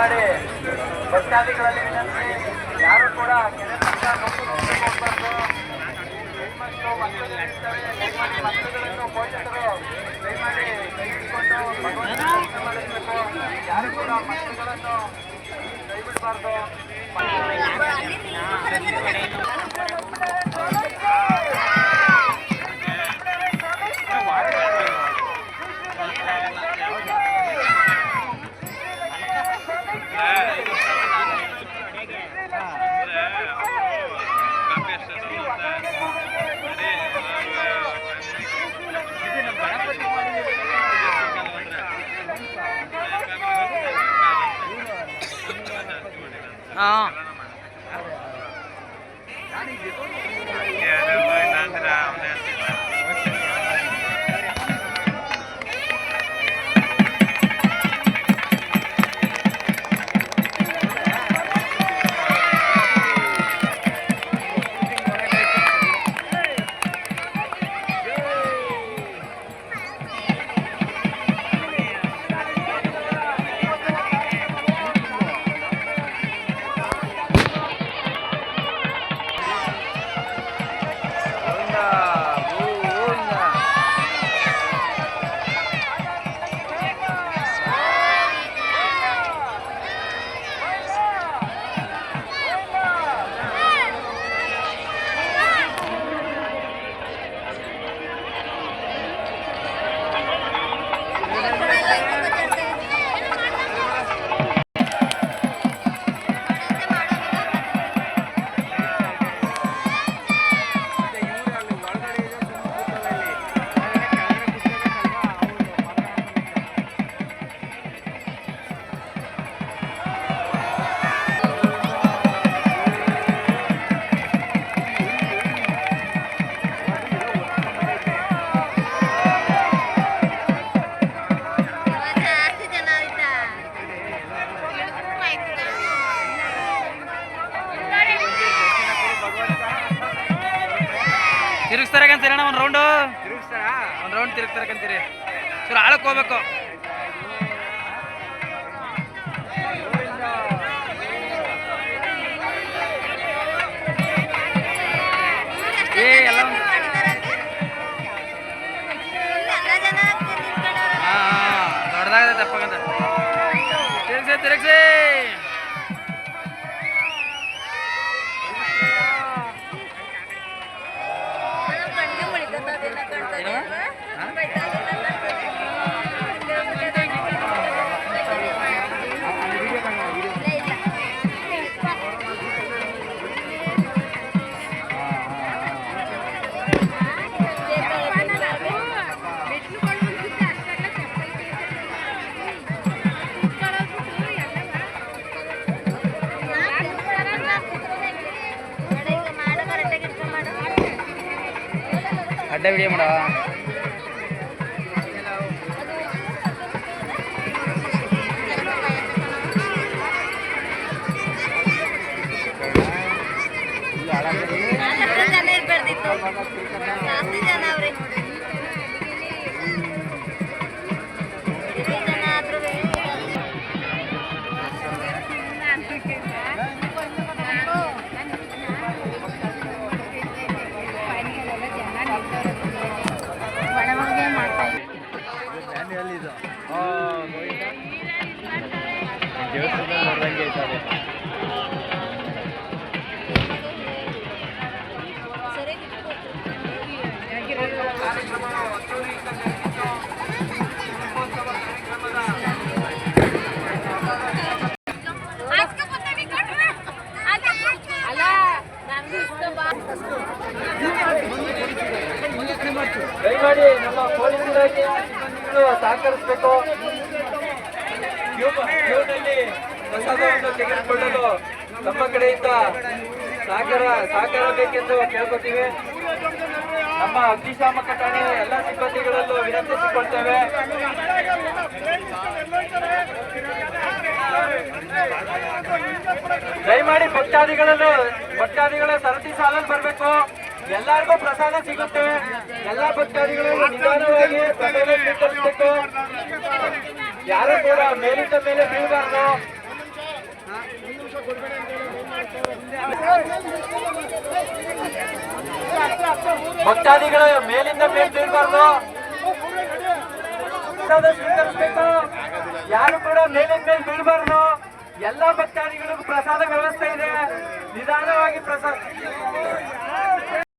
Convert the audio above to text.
ದಯಮಾಡಿ ಭಕ್ತಾದಿಗಳಲ್ಲಿ ವಿನಂತಿ. ಯಾರು ಕೂಡ ಕೆರೆ ಮಕ್ಕಳಿರ್ತಾರೆ ದಯಮಾಡಿ ಮಕ್ಕಳುಗಳನ್ನು ಪೋಷಕರು ದಯಮಾಡಿ ಭಗವಂತನ ದರ್ಶನ ಯಾರು ಕೂಡ ಮಕ್ಕಳುಗಳನ್ನು ಕೈ હા. ಅಣ್ಣ ಒಂದು ರೌಂಡು ಒಂದು ರೌಂಡ್ ತಿರುಗ್ತಾರಕಂತೀರಿ ಸರ್ ಆಳಕ್ಕೆ ಹೋಗ್ಬೇಕು. அட்ட விடியமாடா ದಯಮಾಡಿ ನಮ್ಮ ಪೊಲೀಸ್ ಇಲಾಖೆಯ ಸಿಬ್ಬಂದಿಗಳು ಸಹಕರಿಸಬೇಕು ತೆಗೆದುಕೊಳ್ಳಲು ನಮ್ಮ ಕಡೆಯಿಂದ ಸಹಕಾರ ಸಹಕಾರ ಬೇಕೆಂದು ಕೇಳ್ಕೊತೀವಿ. ನಮ್ಮ ಅಗ್ನಿಶಾಮಕ ಠಾಣೆ ಎಲ್ಲ ಸಿಬ್ಬಂದಿಗಳಲ್ಲೂ ವಿನಂತಿಸಿಕೊಳ್ತೇವೆ. ದಯಮಾಡಿ ಭಕ್ತಾದಿಗಳಲ್ಲೂ ಭಕ್ತಾದಿಗಳ ಸರತಿ ಸಾಲಲ್ಲಿ ಬರಬೇಕು. ಎಲ್ಲರಿಗೂ ಪ್ರಸಾದ ಸಿಗುತ್ತೆ. ಎಲ್ಲ ಭಕ್ತಾದಿಗಳು ನಿಧಾನವಾಗಿ ಯಾರು ಕೂಡ ಮೇಲಿಂದ ಮೇಲೆ ಬೀಳಬಾರ್ದು. ಭಕ್ತಾದಿಗಳು ಮೇಲಿಂದ ಮೇಲೆ ಬೀಳಬಾರ್ದು. ಸ್ವೀಕರಿಸ್ಬೇಕು. ಯಾರು ಕೂಡ ಮೇಲಿಂದ ಮೇಲೆ ಬೀಳಬಾರ್ದು. ಎಲ್ಲ ಭಕ್ತಾದಿಗಳಿಗೂ ಪ್ರಸಾದ ವ್ಯವಸ್ಥೆ ಇದೆ. ನಿಧಾನವಾಗಿ ಪ್ರಸಾದ.